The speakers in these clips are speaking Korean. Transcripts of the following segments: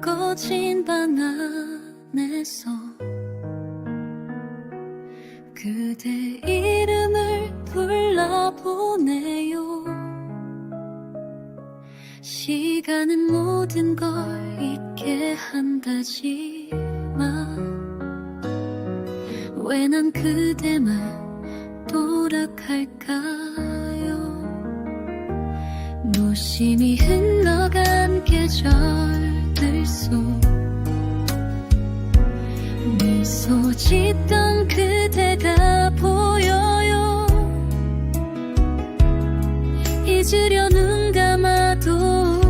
꺼진 방 안에서 그대 이름을 불러보네요. 시간은 모든 걸 잊게 한다지만 왜 난 그대만 돌아갈까요? 무심히 흘러간 계절 짓던 그대가 보여요. 잊으려 눈 감아도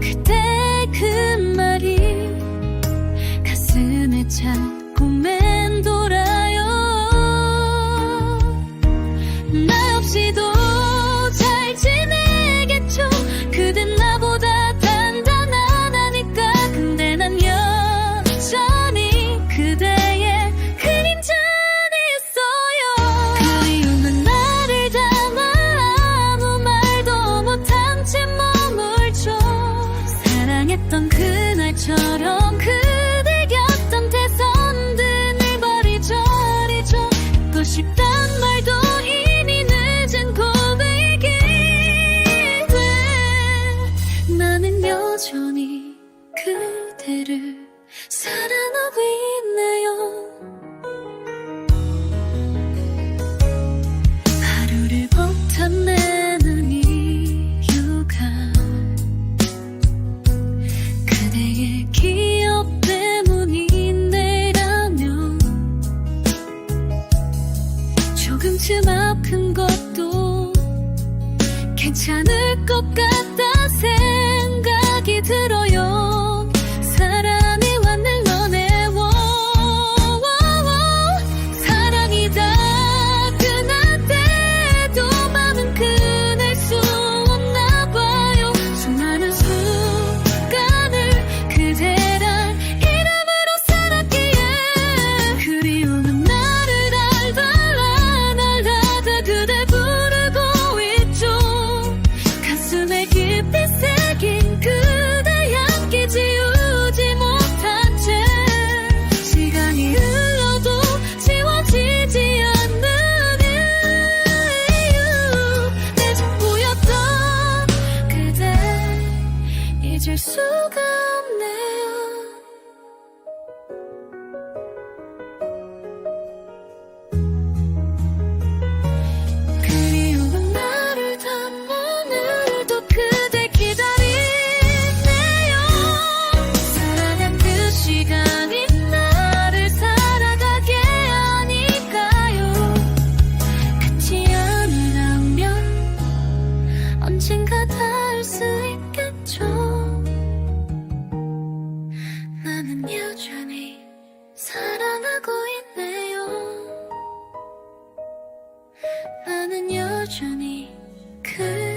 그대 그 말이 가슴에 자 여전히 그대를 사랑하고 있네요. 하루를 버텨내는 이유가 그대의 기억 때문인데라면 조금쯤 아픈 것도 괜찮을 것 같다 깊이 새긴 그대 향기 지우지 못한 채 시간이 흘러도 지워지지 않는 이유 내 전부였던 그대 잊을 수가 사랑하고 있네요. 나는 여전히 그